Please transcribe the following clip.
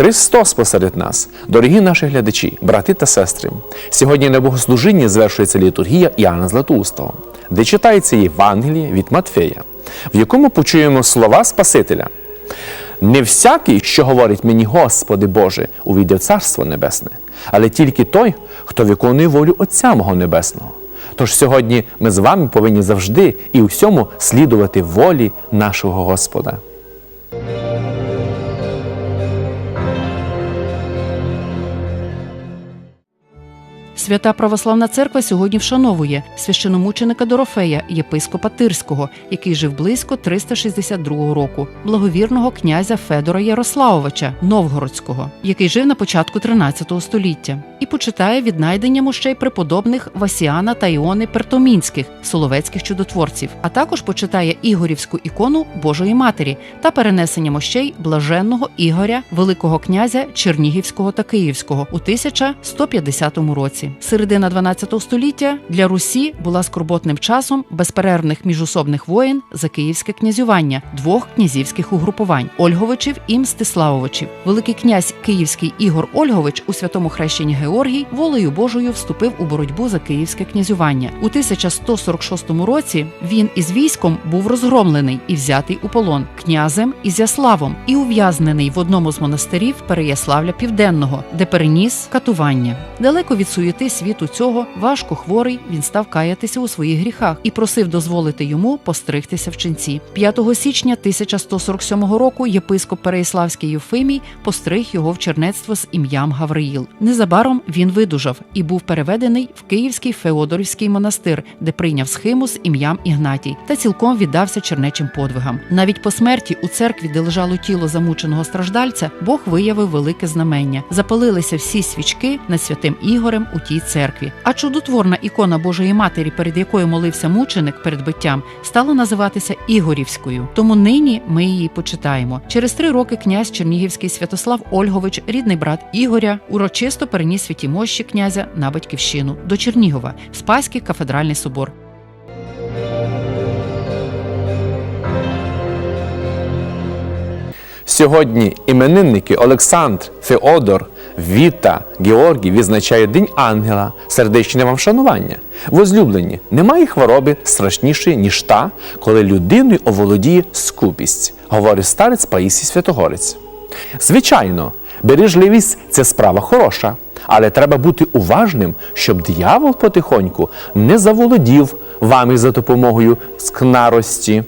Христос посеред нас, дорогі наші глядачі, брати та сестри. Сьогодні на богослужінні звершується літургія Іоанна Златоустого, де читається Євангеліє від Матфея, в якому почуємо слова Спасителя. Не всякий, що говорить мені, Господи Боже, увійде в Царство Небесне, але тільки той, хто виконує волю Отця мого Небесного. Тож сьогодні ми з вами повинні завжди і у всьому слідувати волі нашого Господа. Свята Православна Церква сьогодні вшановує священомученика Дорофея, єпископа Тирського, який жив близько 362 року, благовірного князя Федора Ярославовича Новгородського, який жив на початку 13 століття, і почитає віднайдення мощей преподобних Васіана та Іони Пертомінських, соловецьких чудотворців, а також почитає Ігорівську ікону Божої Матері та перенесення мощей блаженного Ігоря, Великого князя Чернігівського та Київського у 1150 році. Середина 12 століття для Русі була скорботним часом безперервних міжусобних воєн за київське князювання двох князівських угрупувань Ольговичів і Мстиславовичів. Великий князь Київський Ігор Ольгович у святому хрещенні Георгій волею Божою вступив у боротьбу за київське князювання. У 1146 році він із військом був розгромлений і взятий у полон князем Ізяславом і ув'язнений в одному з монастирів Переяславля Південного, де переніс катування. Далеко від суєти світу цього важко хворий він став каятися у своїх гріхах і просив дозволити йому постригтися в ченці. 5 січня 1147 року єпископ Переяславський Євфимій постриг його в чернецтво з ім'ям Гавриїл. Незабаром він видужав і був переведений в Київський Феодорівський монастир, де прийняв схиму з ім'ям Ігнатій та цілком віддався чернечим подвигам. Навіть по смерті у церкві, де лежало тіло замученого страждальця, Бог виявив велике знамення. Запалилися всі свічки над святим Ігорем у тій церкві. А чудотворна ікона Божої Матері, перед якою молився мученик перед биттям, стала називатися Ігорівською. Тому нині ми її почитаємо. Через три роки князь Чернігівський Святослав Ольгович, рідний брат Ігоря, урочисто переніс святі мощі князя на батьківщину до Чернігова, Спаський кафедральний собор. Сьогодні іменинники Олександр, Феодор, Віта, Георгій відзначають День ангела, сердечне вам шанування. Возлюблені, немає хвороби страшнішої, ніж та, коли людиною оволодіє скупість, говорить старець Паїсій Святогорець. Звичайно, бережливість це справа хороша, але треба бути уважним, щоб диявол потихоньку не заволодів вами за допомогою скнарості.